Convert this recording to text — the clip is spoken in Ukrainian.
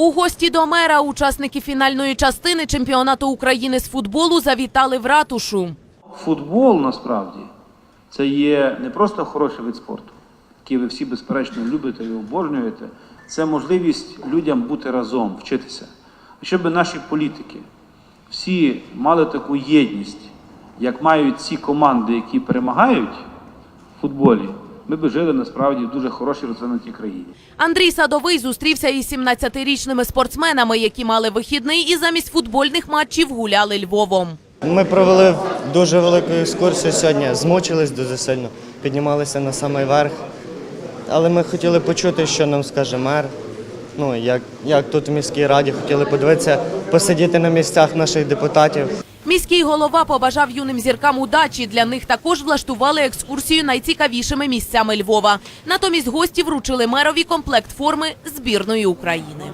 У гості до мера учасники фінальної частини чемпіонату України з футболу завітали в ратушу. Футбол насправді це є не просто хороший вид спорту, який ви всі безперечно любите і обожнюєте. Це можливість людям бути разом, вчитися. Щоб наші політики всі мали таку єдність, як мають ці команди, які перемагають в футболі, ми би жили насправді в дуже хорошій розвинутій країні. Андрій Садовий зустрівся із 17-річними спортсменами, які мали вихідний і замість футбольних матчів гуляли Львовом. Ми провели дуже велику екскурсію сьогодні, змучились дуже сильно, піднімалися на самий верх. Але ми хотіли почути, що нам скаже мер. Ну, як, як тут в міській раді, хотіли подивитися, посидіти на місцях наших депутатів. Міський голова побажав юним зіркам удачі. Для них також влаштували екскурсію найцікавішими місцями Львова. Натомість гості вручили мерові комплект форми збірної України.